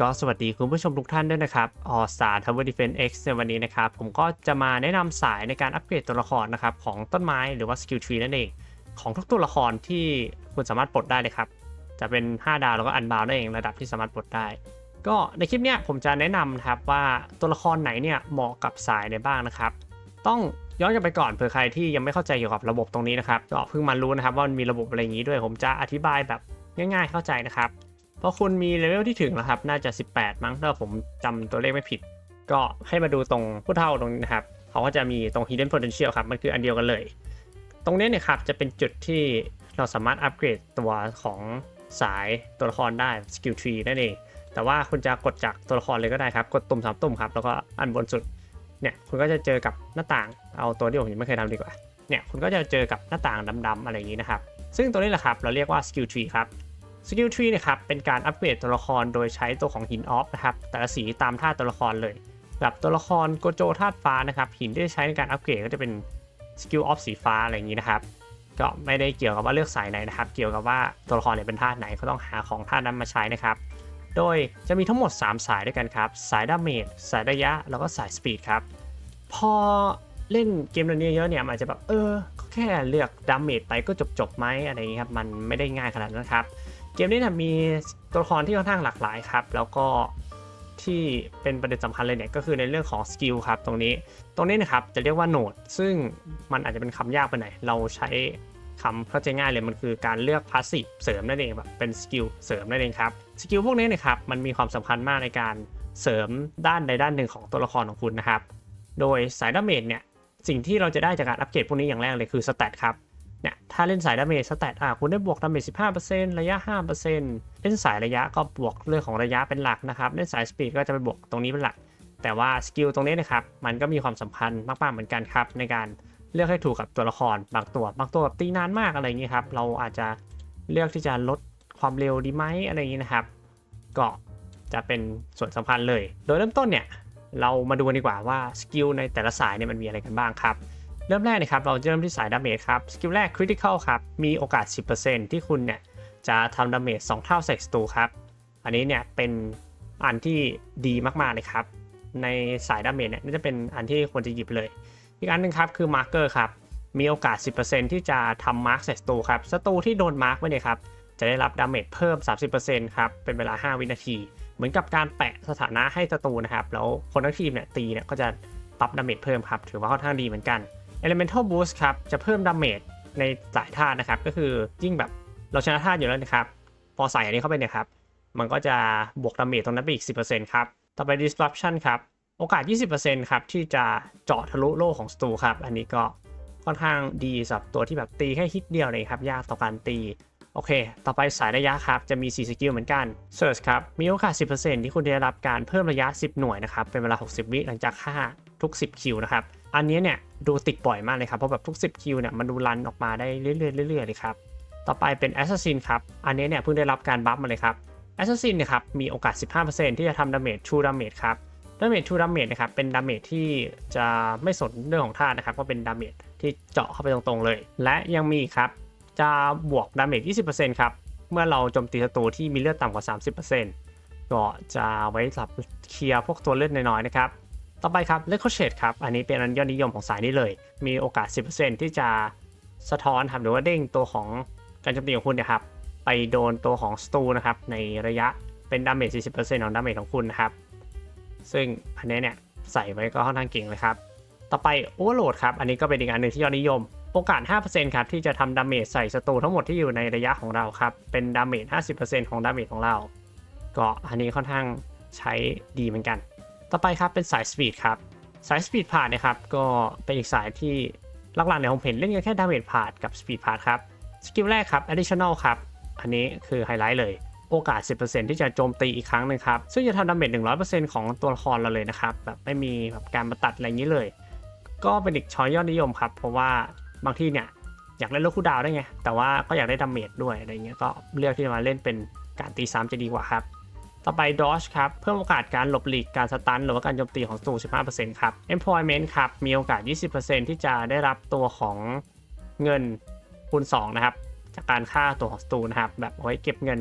ก็สวัสดีคุณผู้ชมทุกท่านด้วยนะครับออสาทาวเวอร์ดิเฟน X ในวันนี้นะครับ ผมก็จะมาแนะนำสายในการอัปเกรดตัวละครนะครับ ของต้นไม้หรือว่าสกิลทรีนั่นเอง ของทุกตัวละครที่คุณสามารถปลดได้เลยครับ จะเป็น 5 ดาวแล้วก็อันบาวนั่นเองระดับที่สามารถปลดได้ ก็ในคลิปเนี้ยผมจะแนะนำนะครับว่าตัวละครไหนเนี่ยเหมาะกับสายในบ้างนะครับ ต้องย้อนกลับไปก่อนเผื่อใครที่ยังไม่เข้าใจเกี่ยวกับระบบตรงนี้นะครับก็เพิ่งมารู้นะครับว่ามันมีระบบอะไรอย่างนี้ด้วย ผมจะอธิบายแบบง่าย ๆ เข้าใจนะครับ พราะคุณมีเลเวลที่ถึงแล้วครับ น่าจะ 18 มั้งถ้าผมจำตัวเลขไม่ผิด ก็ให้มาดูตรงผู้เท่าตรงนี้นะครับเขาก็จะมีตรง hidden potential ครับ มันคืออันเดียวกันเลย ตรงนี้เนี่ยครับจะเป็นจุดที่เราสามารถอัปเกรดตัวของสายตัวละครได้ skill tree นั่นเอง แต่ว่าคุณจะกดจากตัวละครเลยก็ได้ครับ กดตุ่มสามตุ่มครับ แล้วก็อันบนสุด เนี่ย คุณก็จะเจอกับหน้าต่าง เอาตัวที่ผมยังไม่เคยทำดีกว่า เนี่ย คุณก็จะเจอกับหน้าต่างดำๆอะไรอย่างนี้นะครับ ซึ่งตัวนี้แหละครับ เราเรียกว่า skill tree ครับ สกิลทรีนะครับเป็นการอัปเกรดตัวละครโดยใช้ตัวของหินออฟนะครับแต่ละสีตามธาตุตัวละครเลยแบบตัวละครโกโจธาตุฟ้านะครับหินที่ใช้ในการอัปเกรดก็จะเป็นสกิลออฟสีฟ้าอะไรอย่างนี้นะครับก็ไม่ได้เกี่ยวกับว่าเลือกสายไหนนะครับ เกี่ยวกับว่าตัวละครเนี่ยเป็นธาตุไหนก็ต้องหาของธาตุนั้นมาใช้นะครับ โดยจะมีทั้งหมด 3 สายด้วยกันครับ สายดาเมจสายระยะ แล้วก็สายสปีดครับ พอเล่นเกมนี้เยอะเนี่ยมันอาจจะแบบเออแค่เลือกดาเมจไปก็จบๆไหมอะไรอย่างนี้ครับ มันไม่ได้ง่ายขนาดนั้นครับ เกมนี้เนี่ยมีตัวละครที่ค่อนข้างหลากหลายครับ แล้วก็ที่เป็นประเด็นสำคัญเลยเนี่ยก็คือในเรื่องของสกิลครับตรงนี้ ตรงนี้นะครับจะเรียกว่าโหนด ซึ่งมันอาจจะเป็นคำยากไปหน่อยเราใช้คำเข้าใจง่ายเลยมันคือการเลือกพาสซีฟเสริมนั่นเองแบบเป็นสกิลเสริมนั่นเองครับสกิลพวกนี้นะครับมันมีความสำคัญมากในการเสริมด้านใดด้านหนึ่งของตัวละครของคุณนะครับ โดยสายดาเมจเนี่ยสิ่งที่เราจะได้จากการอัปเกรดพวกนี้อย่างแรกเลยคือสเตตครับ เนี่ยถ้าเล่นสายดาเมจสแตทอะคุณได้บวกดาเมจ15%ระยะ 5%เล่นสายระยะก็บวกเรื่องของระยะเป็นหลักนะครับเล่นสายสปีดก็จะไปบวกตรงนี้เป็นหลัก แต่ว่าสกิลตรงนี้นะครับมันก็มีความสำคัญมากๆเหมือนกันครับ ในการเลือกให้ถูกกับตัวละครบางตัวบางตัวแบบตีนานมากอะไรอย่างนี้ครับเราอาจจะเลือกที่จะลดความเร็วดีไหมอะไรอย่างนี้นะครับ ก็จะเป็นส่วนสำคัญเลย โดยเริ่มต้นเนี่ยเรามาดูกันดีกว่าว่าสกิลในแต่ละสายเนี่ยมันมีอะไรกันบ้างครับ เริ่มแรกนะครับเราจะเริ่มที่สายดาเมจครับสกิลแรก Critical ครับมีโอกาส 10%ที่คุณเนี่ยจะทำดาเมจ2เท่าใส่ศัตรูครับ อันนี้เนี่ยเป็นอันที่ดีมากๆเลยครับ ในสายดาเมจเนี่ยน่าจะเป็นอันที่ควรจะหยิบเลย อีกอันหนึ่งครับคือ Marker ครับมีโอกาส 10%ที่จะทำมาร์กใส่ศัตรูครับศัตรูที่โดนมาร์กไว้เนี่ยครับจะได้รับดาเมจเพิ่ม 30%ครับเป็นเวลา 5 วินาที เหมือนกับการแปะสถานะให้ศัตรูนะครับแล้วคนทั้งทีมเนี่ยตีเนี่ยก็จะปรับดาเมจเพิ่มครับถือว่าค่อนข้างดีเหมือนกัน Elemental Boost ครับ จะเพิ่มดาเมจในสายธาตุนะครับ ก็คือยิ่งแบบเราชนะธาตุอยู่แล้วนะครับ พอใส่อันนี้เข้าไปเนี่ยครับ มันก็จะบวกดาเมจตรงนั้นไปอีก 10%ครับ ต่อไป Disruption ครับ โอกาส 20%ครับ ที่จะเจาะทะลุโล่ของศัตรูครับ อันนี้ก็ค่อนข้างดีสำหรับตัวที่แบบตีแค่ฮิตเดียวเลยครับ ยากต่อการตี โอเค ต่อไปสายระยะครับ จะมี 4 สกิลเหมือนกัน Search ครับ มีโอกาส 10%ที่คุณจะได้รับการเพิ่มระยะ 10 หน่วยนะครับ เป็นเวลา 60 วิหลังจากฆ่าทุก 10 คิวนะครับ อันนี้เนี่ยดูติดบ่อยมากเลยครับ เพราะแบบทุก 10 คิวเนี่ยมันดูรันออกมาได้เรื่อยๆเรื่อยๆเลยครับ ต่อไปเป็น Assassin ครับ อันนี้เนี่ยเพิ่งได้รับการบัฟมาเลยครับ Assassin เนี่ยครับมีโอกาส 15%ที่จะทำดาเมจ True Damage ครับดาเมจ True Damage นะครับเป็นดาเมจที่จะไม่สนเรื่องของธาตุนะครับก็เป็นดาเมจที่เจาะเข้าไปตรงๆเลย และยังมีครับจะบวกดาเมจ 20%ครับเมื่อเราโจมตีศัตรูที่มีเลือดต่ำกว่า 30%ก็จะไว้สำหรับเคลียร์พวกตัวเลือดน้อยๆนะครับ ต่อไปครับเล c คเชดครับ อันนี้เป็นอันยอดนิยมของสายนี้เลย มีโอกาส 10%ที่จะสะท้อนครับหรือว่าเด้งตัวของการโจมตีของคุณนะครับ ไปโดนตัวของสตูนะครับ ในระยะเป็นดาเมจ 40%ของดาเมจของคุณนะครับ ซึ่งอันนี้เนี่ยใส่ไว้ก็ค่อนข้างเก่งเลยครับ ต่อไป Overload ครับ อันนี้ก็เป็นอีกอันหนึ่งที่ยอดนิยม โอกาส 5%ครับที่จะทำดาเมจใส่ศัตรูทั้งหมดที่อยู่ในระยะของเราครับ เป็นดาเมจ 50%ของดาเมจของเรา ก็อันนี้ค่อนข้างใช้ดีเหมือนกัน ต่อไปครับเป็นสายสปีดครับสายสปีดพาดนะครับก็เป็นอีกสายที่หลักๆเนี่ยผมเห็นเล่นกันแค่ดาเมจพาดกับสปีดพาดครับสกิลแรกครับ additional ครับ อันนี้คือไฮไลท์เลยโอกาส 10%ที่จะโจมตีอีกครั้งหนึ่งครับ ซึ่งจะทำดาเมจ100%ของตัวละครเราเลยนะครับ แบบไม่มีแบบการมาตัดอะไรอย่างนี้เลย ก็เป็นอีกช้อยยอดนิยมครับ เพราะว่าบางที่เนี่ยอยากเล่นโลคูลดาวได้ไง แต่ว่าก็อยากได้ดาเมจด้วยอะไรเงี้ย ก็เลือกที่จะมาเล่นเป็นการตีซ้ำจะดีกว่าครับ ต่อไป Dodge ครับ เพิ่มโอกาสการหลบหลีกการสตันหรือว่าการโจมตีของศัตรู15%ครับ Employment ครับ มีโอกาส 20%ที่จะได้รับตัวของเงินคูณ 2 นะครับ จากการฆ่าตัวของศัตรูนะครับ แบบเอาไว้เก็บเงิน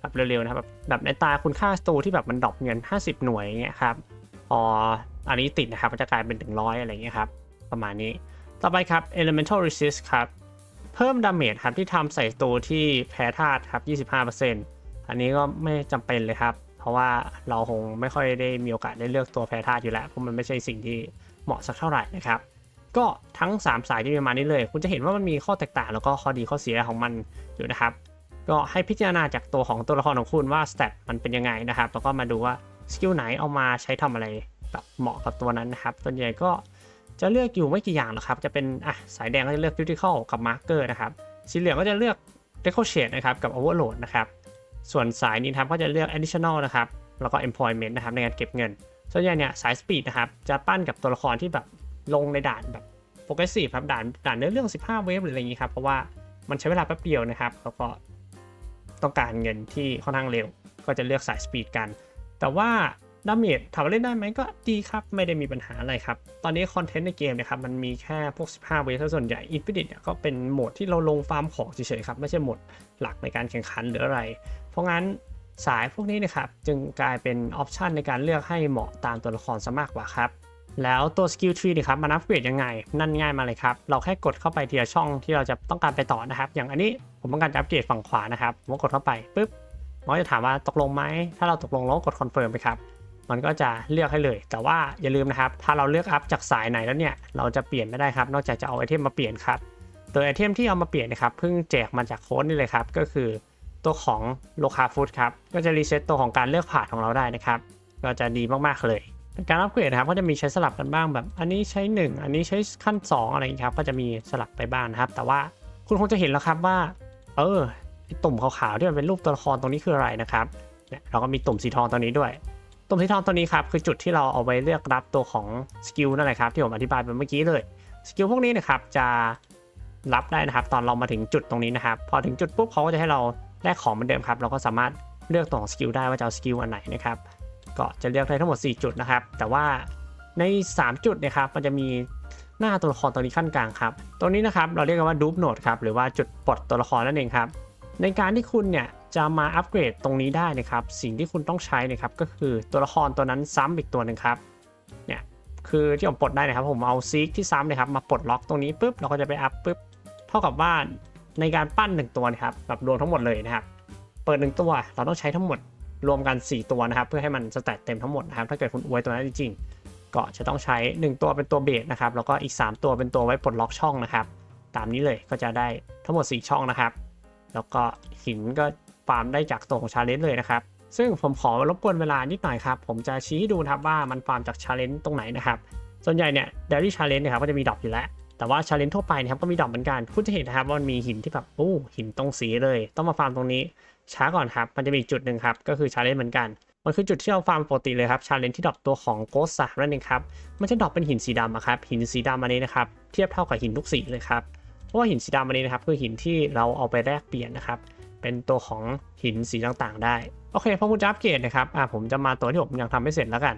แบบเร็วๆนะครับ แบบแบบในตาคุณค่าสตูที่แบบมันดรอปเงิน 50 หน่วยอย่างเงี้ยครับพออันนี้ติดนะครับมันจะกลายเป็นถึงร้อยอะไรเงี้ยครับ ประมาณนี้ ต่อไปครับ elemental resist ครับ เพิ่มดาเมจครับที่ทำใส่ตัวที่แพ้ธาตุครับ 25% อันนี้ก็ไม่จำเป็นเลยครับ เพราะว่าเราคงไม่ค่อยได้มีโอกาสได้เลือกตัวแพ้ธาตุอยู่แล้วเพราะมันไม่ใช่สิ่งที่เหมาะสักเท่าไหร่นะครับก็ทั้ง 3 สายที่มีมานี้เลย คุณจะเห็นว่ามันมีข้อแตกต่างแล้วก็ข้อดีข้อเสียของมันอยู่นะครับ ก็ให้พิจารณาจากตัวของตัวละครของคุณว่าสเตตมันเป็นยังไงนะครับ แล้วก็มาดูว่าสกิลไหนเอามาใช้ทำอะไรแบบเหมาะกับตัวนั้นนะครับส่วนใหญ่ก็จะเลือกอยู่ไม่กี่อย่างหรอกครับ จะเป็นอะสายแดงก็จะเลือก critical กับ marker นะครับ สีเหลืองก็จะเลือก ricochet นะครับ กับ overload นะครับ ส่วนสายนี้ครับก็จะเลือก additional นะครับ แล้วก็ employment นะครับในการเก็บเงิน ส่วนใหญ่เนี่ยสาย speed นะครับจะปั้นกับตัวละครที่แบบลงในด่านแบบ progressive ครับด่านด่านเนื้อเรื่อง 15 เวฟหรืออะไรอย่างนี้ครับ เพราะว่ามันใช้เวลาแป๊บเดียวนะครับ แล้วก็ต้องการเงินที่ค่อนข้างเร็ว ก็จะเลือกสาย speed กัน แต่ว่า ดาเมจถามว่าเล่นได้ไหมก็ดีครับ ไม่ได้มีปัญหาอะไรครับ ตอนนี้คอนเทนต์ในเกมเนะครับ มันมีแค่พวก 15 เวฟซะส่วนใหญ่ Infinite เนี่ยก็เป็นโหมดที่เราลงฟาร์มของเฉยๆครับ ไม่ใช่โหมดหลักในการแข่งขันหรืออะไร เพราะงั้นสายพวกนี้นะครับ จึงกลายเป็นออปชันในการเลือกให้เหมาะตามตัวละครซะมากกว่าครับแล้วตัวสกิลทรีนะครับมันอัปเกรดยังไง นั่นง่ายมาเลยครับ เราแค่กดเข้าไปทีละช่องที่เราจะต้องการไปต่อนะครับ อย่างอันนี้ผมต้องการจะอัปเกรดฝั่งขวานะครับผมก็กดเข้าไปปุ๊บมันจะถามว่าตกลงไหม ถ้าเราตกลงเราก็กดคอนเฟิร์มไปครับ มันก็จะเลือกให้เลย แต่ว่าอย่าลืมนะครับ ถ้าเราเลือกอัพจากสายไหนแล้วเนี่ย เราจะเปลี่ยนไม่ได้ครับ นอกจากจะเอาไอเทมมาเปลี่ยนครับ ตัวไอเทมที่เอามาเปลี่ยนนะครับ เพิ่งแจกมาจากโค้ดนี่เลยครับ ก็คือตัวของโลคาฟูดครับ ก็จะรีเซ็ตตัวของการเลือกผ่านของเราได้นะครับ ก็จะดีมากๆเลยการอัปเกรดนะครับก็จะมีใช้สลับกันบ้างแบบ อันนี้ใช้ 1 อันนี้ใช้ขั้น 2 อะไรอย่างนี้ครับ ก็จะมีสลับไปบ้างนะครับ แต่ว่าคุณคงจะเห็นแล้วครับว่า เออตุ่มขาวๆที่มันเป็นรูปตัวละครตรงนี้คืออะไรนะครับเนี่ยเราก็มีตุ่มสีทองตัวนี้ด้วย ตุ่มสีทองตัวนี้ครับคือจุดที่เราเอาไว้เลือกรับตัวของสกิลนั่นแหละครับที่ผมอธิบายไปเมื่อกี้เลยสกิลพวกนี้นะครับจะรับได้นะครับ ตอนเรามาถึงจุดตรงนี้นะครับ พอถึงจุดปุ๊บเขาก็จะให้เราแลกของเหมือนเดิมครับ เราก็สามารถเลือกตัวของสกิลได้ว่าจะเอาสกิลอันไหนนะครับก็จะเลือกได้ทั้งหมด 4 จุดนะครับ แต่ว่าใน 3 จุดเนะครับมันจะมีหน้าตัวละครตัวนี้ขั้นกลางครับตรงนี้นะครับเราเรียกกันว่าดูปโหนดครับหรือว่าจุดปลดตัวละครนั่นเองครับในการที่คุณเนี่ย จะมาอัปเกรดตรงนี้ได้นะครับ สิ่งที่คุณต้องใช้นะครับก็คือตัวละครตัวนั้นซ้ำอีกตัวหนึ่งครับ เนี่ยคือที่ผมปลดได้นะครับ ผมเอาซีกที่ซ้ำนะครับมาปลดล็อกตรงนี้ปุ๊บเราก็จะไปอัพปุ๊บเท่ากับว่าในการปั้นหนึ่งตัวนะครับแบบรวมทั้งหมดเลยนะครับ เปิดหนึ่งตัวเราต้องใช้ทั้งหมดรวมกัน 4 ตัวนะครับ เพื่อให้มันสแตทเต็มทั้งหมดนะครับ ถ้าเกิดคุณอวยตัวนั้นจริงๆก็จะต้องใช้ 1 ตัวเป็นตัวเบสนะครับแล้วก็อีก 3 ตัวเป็นตัวไว้ปลดล็อกช่องนะครับ ตามนี้เลยก็จะได้ทั้งหมด 4 ช่องนะครับ แล้วก็หินก็ ฟาร์มได้จากตัวของชาเลนจ์เลยนะครับซึ่งผมขอรบกวนเวลานิดหน่อยครับ ผมจะชี้ให้ดูนะครับว่ามันฟาร์มจากชาเลนจ์ตรงไหนนะครับ ส่วนใหญ่เนี่ยเดลี่ชาเลนจ์นะครับก็จะมีดรอปอยู่แล้ว แต่ว่าชาเลนจ์ทั่วไปนะครับก็มีดรอปเหมือนกัน คุณจะเห็นนะครับว่ามันมีหินที่แบบโอ้หินตรงสีเลย ต้องมาฟาร์มตรงนี้ ช้าก่อนครับ มันจะมีจุดหนึ่งครับ ก็คือชาเลนจ์เหมือนกัน มันคือจุดที่เราฟาร์มปกติเลยครับชาเลนจ์ที่ดรอปตัวของโกสสามนั่นเองครับ มันจะดรอปเป็นหินสีดำครับหินสีดำอันนี้นะครับเทียบเท่ากับหินทุกสีเลยครับ เพราะว่าหินสีดำอันนี้นะครับคือหินที่เราเอาไปแลกเปลี่ยนนะครับ เป็นตัวของหินสีต่างๆ ได้ โอเคพอคุณจะอัปเกรดนะครับอ่าผมจะมาตัวที่ผมยังทำไม่เสร็จแล้วกัน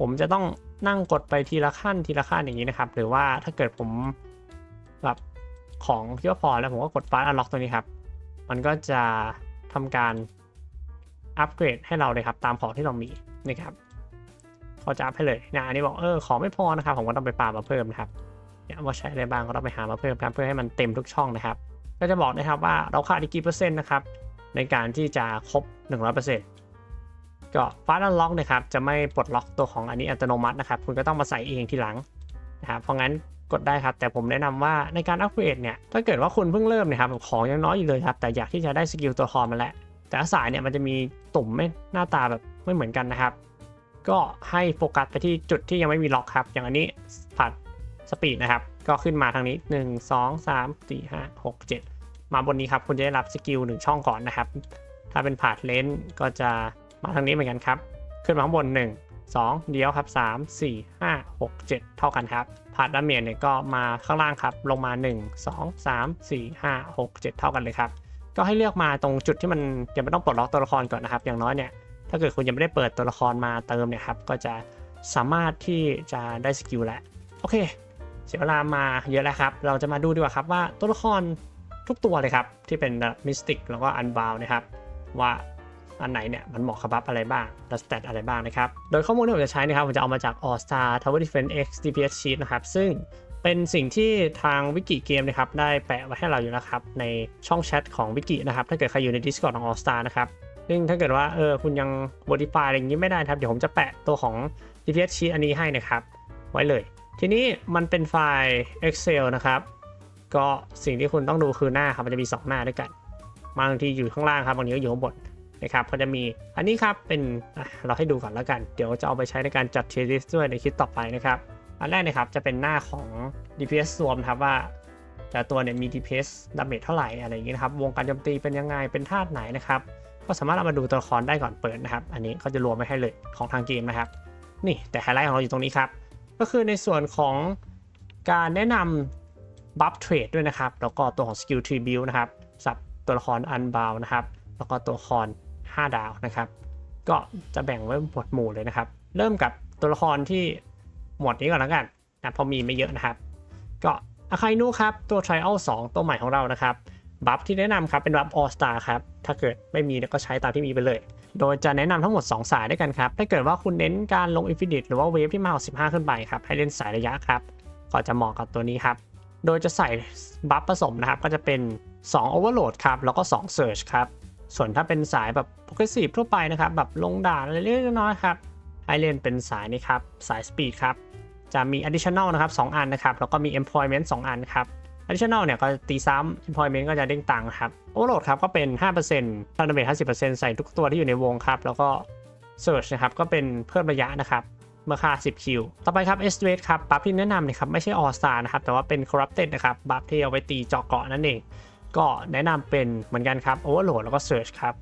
ผมจะต้องนั่งกดไปทีละขั้นทีละขั้นอย่างนี้นะครับ หรือว่าถ้าเกิดผมแบบของที่ว่าพอแล้วผมก็กดฟาสอันล็อกตัวนี้ครับ มันก็จะทำการอัปเกรดให้เราเลยครับ ตามของที่เรามีนะครับเขาจะอัพให้เลยนะอันนี้บอกเออของไม่พอนะครับผมก็ต้องไปปามาเพิ่มนะครับเนี่ยว่าใช้อะไรบ้างก็ต้องไปหามาเพิ่มครับเพื่อให้มันเต็มทุกช่องนะครับ ก็จะบอกนะครับว่าเราขาดอีกกี่เปอร์เซ็นต์นะครับในการที่จะครบ 100%ก็ฟาสต์อันล็อกนะครับจะไม่ปลดล็อกตัวของอันนี้อัตโนมัตินะครับ คุณก็ต้องมาใส่เองทีหลังนะครับเพราะงั้นกดได้ครับ แต่ผมแนะนำว่าในการอัปเกรดเนี่ยถ้าเกิดว่าคุณเพิ่งเริ่มนะครับของยังน้อยอยู่เลยครับ แต่อยากที่จะได้สกิลตัวครมาแล้ว แต่สายเนี่ยมันจะมีตุ่มไม่หน้าตาแบบไม่เหมือนกันนะครับ ก็ให้โฟกัสไปที่จุดที่ยังไม่มีล็อกครับ อย่างอันนี้ผัดสปีดนะครับ ก็ขึ้นมาทางนี้ 1 2 3 4 5 6 7 มาบนนี้ครับ คุณจะได้รับสกิล1ช่องก่อนนะครับ ถ้าเป็นผาดเลนก็จะมาทางนี้เหมือนกันครับ ขึ้นมาข้างบน 1 2 เดียวครับ 3 4 5 6 7 เท่ากันครับพาดดาเมจเนี่ยก็มาข้างล่างครับ ลงมา 1 2 3 4 5 6 7 เท่ากันเลยครับ ก็ให้เลือกมาตรงจุดที่มันยังไม่ต้องปลดล็อกตัวละครก่อนนะครับ อย่างน้อยเนี่ยถ้าเกิดคุณยังไม่ได้เปิดตัวละครมาเติมเนี่ยครับก็จะสามารถที่จะได้สกิลแล้วโอเค เสียเวลามาเยอะแล้วครับ เราจะมาดูดีกว่าครับว่าตัวละครทุกตัวเลยครับ ที่เป็นมิสติกแล้วก็อันบาวนะครับ ว่าอันไหนเนี่ยมันเหมาะกับบัฟอะไรบ้างและสเตตอะไรบ้างนะครับ โดยข้อมูลที่ผมจะใช้นะครับ ผมจะเอามาจาก All Star Tower Defense X DPS Sheet นะครับ ซึ่งเป็นสิ่งที่ทางวิกิเกมนะครับ ได้แปะไว้ให้เราอยู่แล้วครับ ในช่องแชทของวิกินะครับ ถ้าเกิดใครอยู่ใน Discord ของ All Star นะครับซึ่งถ้าเกิดว่าเออคุณยัง modify อะไรอย่างนี้ไม่ได้ครับ เดี๋ยวผมจะแปะตัวของ DPS sheet อันนี้ให้นะครับ ไว้เลย ทีนี้มันเป็นไฟล์ Excel นะครับ ก็สิ่งที่คุณต้องดูคือหน้าครับ มันจะมี 2 หน้าด้วยกัน บางทีอยู่ข้างล่างครับ บางทีก็อยู่ข้างบนนะครับก็จะมีอันนี้ครับเป็นเราให้ดูก่อนแล้วกัน เดี๋ยวจะเอาไปใช้ในการจัด tier list ด้วยในคลิปต่อไปนะครับ อันแรกนะครับจะเป็นหน้าของ DPS รวมครับว่า แต่ตัวเนี่ยมี DPS ดาเมจเท่าไหร่อะไรอย่างนี้นะครับ วงการโจมตีเป็นยังไง เป็นธาตุไหนนะครับ ก็สามารถเอามาดูตัวละครได้ก่อนเปิดนะครับ อันนี้เขาจะรวมไว้ให้เลยของทางเกมนะครับ นี่แต่ไฮไลท์ของเราอยู่ตรงนี้ครับ ก็คือในส่วนของการแนะนำบัฟเทรดด้วยนะครับ แล้วก็ตัวของสกิลทรีบิลนะครับสับตัวละครอันบาวนะครับ แล้วก็ตัวละคร 5 ดาวนะครับ ก็จะแบ่งไว้หมวดหมู่เลยนะครับ เริ่มกับตัวละครที่หมวดนี้ก่อนแล้วกันนะพอมีไม่เยอะนะครับ ก็อาคายนูครับ ตัว Trial 2ตัวใหม่ของเรานะครับบัฟที่แนะนำครับเป็นบัฟ All Star ครับ ถ้าเกิดไม่มีก็ใช้ตามที่มีไปเลย โดยจะแนะนำทั้งหมด 2 สายด้วยกันครับ ถ้าเกิดว่าคุณเน้นการลง Infinite หรือว่าเวฟที่มากกว่า15ขึ้นไปครับ ให้เล่นสายระยะครับ ก็จะเหมาะกับตัวนี้ครับ โดยจะใส่บัฟผสมนะครับ ก็จะเป็น 2 Overload ครับ แล้วก็ 2 Surge ครับ ส่วนถ้าเป็นสายแบบ Progressive ทั่วไปนะครับ แบบลงด่านอะไรเล็กน้อยครับ ให้เล่นเป็นสายนี้ครับ สาย Speed ครับ จะมี additional นะครับ 2 อันนะครับ แล้วก็มี employment 2 อันครับ additional เนี่ยก็ตีซ้ำ employment ก็จะเด้งตังค์ครับ overload ครับก็เป็น5%ทันเดเมท50%ใส่ทุกตัวที่อยู่ในวงครับ แล้วก็ search นะครับก็เป็นเพิ่มระยะนะครับเมื่อค่า 10 คิว ต่อไปครับ s w a t ครับบัฟที่แนะนำนะครับไม่ใช่ all star นะครับแต่ว่าเป็น corrupted นะครับบัฟที่เอาไว้ตีเจาะเกาะนั่นเอง ก็แนะนำเป็นเหมือนกันครับ overload แล้วก็ search ครับ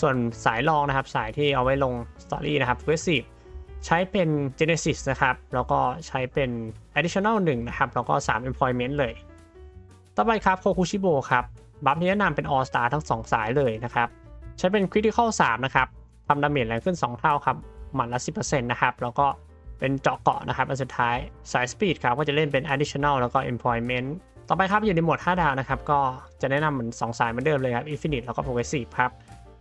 ส่วนสายรองนะครับสายที่เอาไว้ลง story นะครับ progressive ใช้เป็น Genesis นะครับ แล้วก็ใช้เป็น additional 1 นะครับ แล้วก็ 3 employment เลย ต่อไปครับ Kokushibo ครับบัฟที่แนะนำเป็น All Star ทั้ง 2 สายเลยนะครับ ใช้เป็น Critical 3นะครับทำดาเมจแรงขึ้น 2 เท่าครับหมัดละ 10%นะครับ แล้วก็เป็นเจาะเกาะนะครับ อันสุดท้ายสาย Speed ครับก็จะเล่นเป็น Additional แล้วก็ Employment ต่อไปครับอยู่ในโหมด5ดาวนะครับ ก็จะแนะนำเหมือน 2 สายเหมือนเดิมเลยครับ Infinite แล้วก็ Progressive ครับ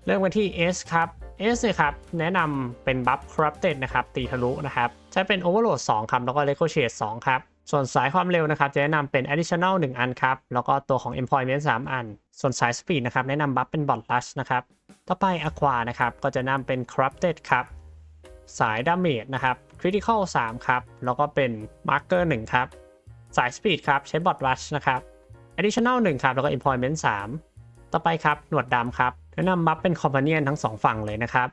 เริ่มกันที่ S ครับ S เนี่ยครับแนะนำเป็นบัฟ Corrupted นะครับตีทะลุนะครับใช้เป็น Overload 2ครับแล้วก็ Ricochet 2ครับ ส่วนสายความเร็วนะครับจะแนะนำเป็น Additional 1 อันครับ แล้วก็ตัวของ Employment 3 อัน ส่วนสาย Speed นะครับแนะนำบัฟเป็น Bot Rush นะครับ ต่อไป Aqua นะครับก็จะนำเป็น Corrupted ครับ สาย Damage นะครับ Critical 3 ครับ แล้วก็เป็น Marker 1 ครับ สาย Speed ครับใช้ Bot Rush นะครับ Additional 1 ครับ แล้วก็ Employment 3 ต่อไปครับ หนวดดำครับแนะนำบัฟเป็น Companion ทั้ง 2 ฝั่งเลยนะครับ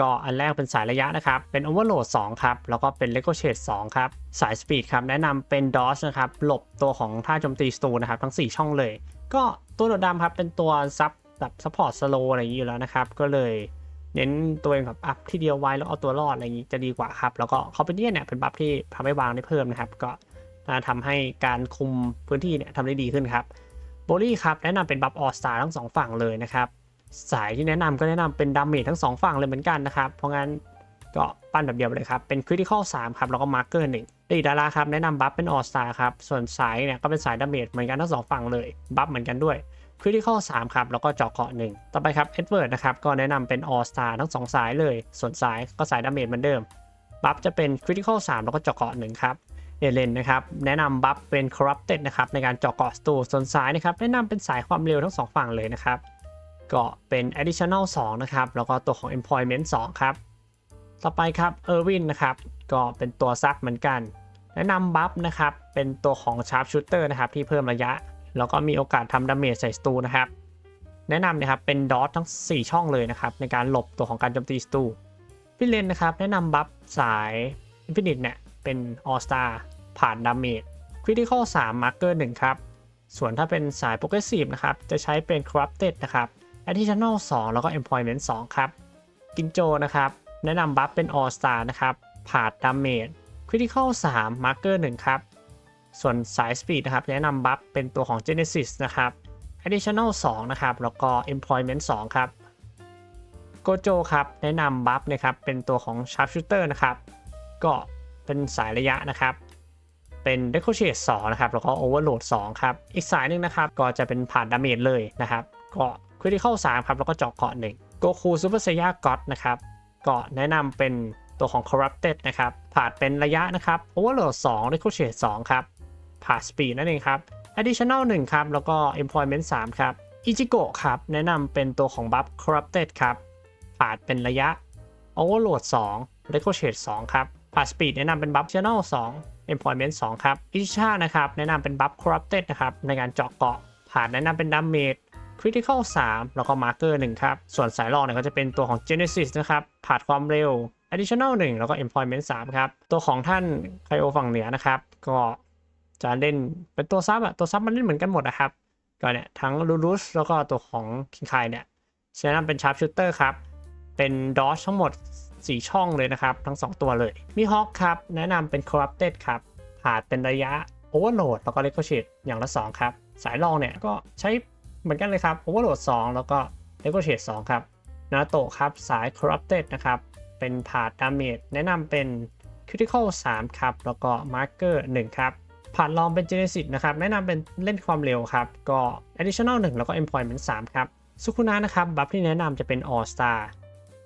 ก็อันแรกเป็นสายระยะนะครับ เป็น Overload 2 ครับ แล้วก็เป็น Ricochet 2ครับ สาย Speed ครับ แนะนำเป็น Dodge นะครับ หลบตัวของท่าโจมตีสตูนะครับ ทั้ง 4 ช่องเลย ก็ตัวหนวดดำครับ เป็นตัวซับแบบซัพพอร์ตสโลอะไรอย่างนี้อยู่แล้วนะครับ ก็เลยเน้นตัวเองแบบอัพที่เดียวไว้แล้วเอาตัวรอดอะไรอย่างนี้จะดีกว่าครับ แล้วก็ Companion เนี่ยเป็นบัฟที่ทำให้วางได้เพิ่มนะครับ ก็ทำให้การคุมพื้นที่เนี่ยทำได้ดีขึ้นครับโบลี่ครับแนะนำเป็นบัฟออสตาทั้งสองฝั่งเลยนะครับ สายที่แนะนำก็แนะนำเป็นดาเมจทั้ง 2 ฝั่งเลยเหมือนกันนะครับ เพราะงั้นก็ปั้นแบบเดียวเลยครับ เป็น Critical 3ครับ แล้วก็ Marker 1อีกดาราครับ แนะนำบัฟเป็น All Star ครับ ส่วนสายเนี่ยก็เป็นสายดาเมจเหมือนกันทั้ง2ฝั่งเลย บัฟเหมือนกันด้วย Critical 3ครับ แล้วก็เจาะเกาะหนึ่งต่อไปครับ Edward นะครับ ก็แนะนำเป็น All Star ทั้ง 2 สายเลย ส่วนสายก็สายดาเมจเหมือนเดิม บัฟจะเป็น Critical 3แล้วก็เจาะเกาะหนึ่งครับเอเลนนะครับแนะนำบัฟเป็น Corrupted นะครับในการเจาะเกาะสตูส่วนสายนะครับแนะนำเป็นสายความเร็วทั้ง2ฝั่งเลยนะครับ ก็เป็น additional 2 นะครับ แล้วก็ตัวของ employment 2 ครับ ต่อไปครับ Erwin นะครับ ก็เป็นตัวซักเหมือนกัน แนะนำบัฟนะครับ เป็นตัวของ sharp shooter นะครับ ที่เพิ่มระยะ แล้วก็มีโอกาสทำดาเมจใส่สตูนะครับ แนะนำนะครับ เป็นดอททั้ง 4 ช่องเลยนะครับ ในการหลบตัวของการโจมตีสตูพี่เลนนะครับ แนะนำบัฟสาย Infinite เนี่ย เป็น All Star ผ่านดาเมจ Critical 3 Marker 1 ครับ ส่วนถ้าเป็นสาย Progressive นะครับ จะใช้เป็น Corrupted นะครับ Additional 2 แล้วก็ Employment 2 ครับ กินโจนะครับ แนะนำบัฟเป็น All Star นะครับผ่าดาเมจ Critical 3 Marker 1 ครับ ส่วนสาย Speed นะครับ แนะนำบัฟเป็นตัวของ Genesis นะครับ Additional 2 นะครับ แล้วก็ Employment 2 ครับโกโจครับ แนะนำบัฟนะครับ เป็นตัวของ Sharpshooter นะครับ ก็เป็นสายระยะนะครับ เป็น Ricochet 2นะครับ แล้วก็ Overload 2 ครับ อีกสายหนึ่งนะครับ ก็จะเป็นผ่านดาเมจเลยนะครับ ก็ Critical 3ครับแล้วก็เจาะเกาะ1 Goku Super Saiyan God นะครับเก็แนะนำเป็นตัวของ Corrupted นะครับ ผ่านเป็นระยะนะครับ Overload 2 Ricochet 2ครับ ผ่าน Speed นั่นเองครับ Additional 1 ครับ แล้วก็ Employment 3 ครับ Ichigo ครับ แนะนำเป็นตัวของ Buff Corrupted ครับ ผ่านเป็นระยะ Overload 2 Ricochet 2 ครับ ผ่าน Speed แนะนำเป็น Buff Channel 2 Employment 2 ครับ Isha นะครับ แนะนำเป็น Buff Corrupted นะครับ ในการเจาะเกาะ ผ่านแนะนำเป็น Damage Critical 3 แล้วก็ Marker 1 ครับ ส่วนสายรองเนี่ยก็จะเป็นตัวของ Genesis นะครับผ่านความเร็ว Additional 1 แล้วก็ Employment 3 ครับ ตัวของท่านไคโอฝั่งเหนือนะครับ ก็จะเล่นเป็นตัวซับอะตัวซับมันเล่นเหมือนกันหมดนะครับก็เนี่ยทั้งลูรุสแล้วก็ตัวของคิงคายเนี่ยแนะนำเป็นชาร์ปชูเตอร์ครับ เป็นดอชทั้งหมด 4 ช่องเลยนะครับ ทั้ง 2 ตัวเลย มีฮอ k ครับ แนะนำเป็น Corrupted ครับผ่านเป็นระยะ Overload แล้วก็ Ricochet อย่างละ 2 ครับ สายรองเนี่ยก็ใช้ เหมือนกันเลยครับ Overload 2 แล้วก็ Ricochet 2ครับนาโตครับสาย Corrupted นะครับ เป็นผาน Damage แนะนำเป็น Critical 3 ครับ แล้วก็ Marker 1 ครับผ่านลองเป็น Genesis นะครับ แนะนำเป็นเล่นความเร็วครับ ก็ Additional 1 แล้วก็ Employment 3 ครับสุคุนะนะครับ บัฟที่แนะนำจะเป็น All Star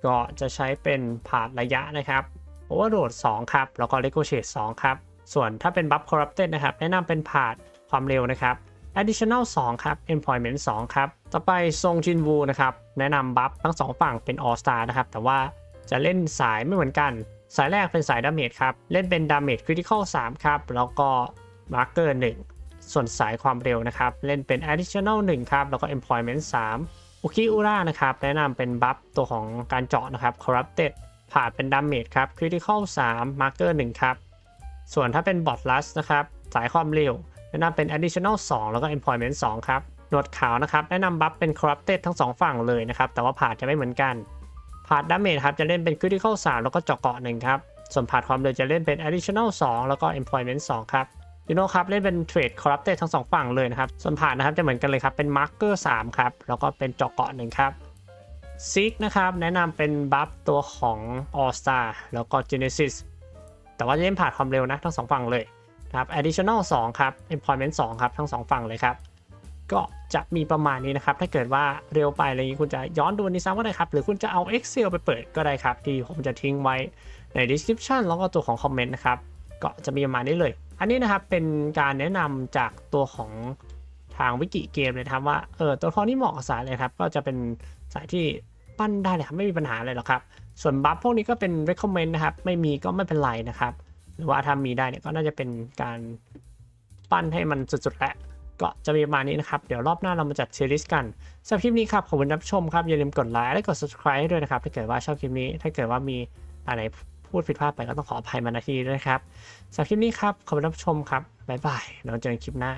ก็จะใช้เป็นผานระยะนะครับ Overload 2 ครับ แล้วก็ Ricochet 2ครับ ส่วนถ้าเป็น Buff Corrupted นะครับ แนะนำเป็นผานความเร็วนะครับ Additional 2 ครับ Employment 2 ครับ ต่อไปทรงจินวูนะครับ แนะนำบัฟทั้ง 2 ฝั่งเป็น All Star นะครับ แต่ว่าจะเล่นสายไม่เหมือนกัน สายแรกเป็นสายดาเมจครับ เล่นเป็น Damage Critical 3ครับ แล้วก็ Marker 1ส่วนสายความเร็วนะครับ เล่นเป็น Additional 1 ครับ แล้วก็ Employment 3อุคิอุระนะครับ แนะนำเป็นบัฟตัวของการเจาะนะครับ Corrupted ผ่านเป็น Damage ครับ Critical 3 Marker 1ครับ ส่วนถ้าเป็น Bot Lust นะครับ สายความเร็ว แนะนำเป็น Additional 2 แล้วก็ Employment 2 ครับ หนวดขาวนะครับแนะนำบัฟเป็น Corrupted ทั้ง 2 ฝั่งเลยนะครับ แต่ว่าผ่าจะไม่เหมือนกันผ่าน Damage ครับจะเล่นเป็น Critical 3 แล้วก็เจาะเกาะ1ครับ ส่วนผ่าความเร็วจะเล่นเป็น Additional 2 แล้วก็ Employment 2 ครับยูโนครับเล่นเป็นเทรดคอร์รัปเตทั้งสองฝั่งเลยนะครับ ส่วนผ่านนะครับจะเหมือนกันเลยครับ เป็นมาร์เกอร์3ครับ แล้วก็เป็นเจาะเกาะหนึ่งครับซิกนะครับ แนะนำเป็นบัฟตัวของ All Star แล้วก็ Genesis แต่ว่าจะเล่นผ่านความเร็วนะ ทั้งสองฝั่งเลย นะครับ Additional 2 ครับ Employment 2 ครับ ทั้งสองฝั่งเลยครับ ก็จะมีประมาณนี้นะครับ ถ้าเกิดว่าเร็วไปอะไรอย่างนี้คุณจะย้อนดูในซ้ำก็ได้ครับ หรือคุณจะเอา Excel ไปเปิดก็ได้ครับ ที่ผมจะทิ้งไว้ใน description แล้วก็ตัวของคอมเมนต์นะครับ ก็จะมีประมาณนี้เลย อันนี้นะครับเป็นการแนะนำจากตัวของทางวิกิเกมเลยครับว่าเออตัวละครที่เหมาะกับสายเลยครับ ก็จะเป็นสายที่ปั้นได้เลยครับไม่มีปัญหาอะไรหรอกครับ ส่วนบัฟพวกนี้ก็เป็น recommend นะครับ ไม่มีก็ไม่เป็นไรนะครับ หรือว่าถ้ามีได้เนี่ยก็น่าจะเป็นการปั้นให้มันสุดๆแหละก็จะมีประมาณนี้นะครับ เดี๋ยวรอบหน้าเรามาจัดซีรีส์กันสำหรับคลิปนี้ครับ ขอบคุณรับชมครับ อย่าลืมกดไลค์และกด subscribe ให้ด้วยนะครับ ถ้าเกิดว่าชอบคลิปนี้ ถ้าเกิดว่ามีอะไรพูดผิดพลาดไปก็ต้องขออภัยมาณที่นี้ด้วยนะครับสำหรับคลิปนี้ครับ ขอบคุณรับชมครับ บ๊ายบายเราเจอกันคลิปหน้า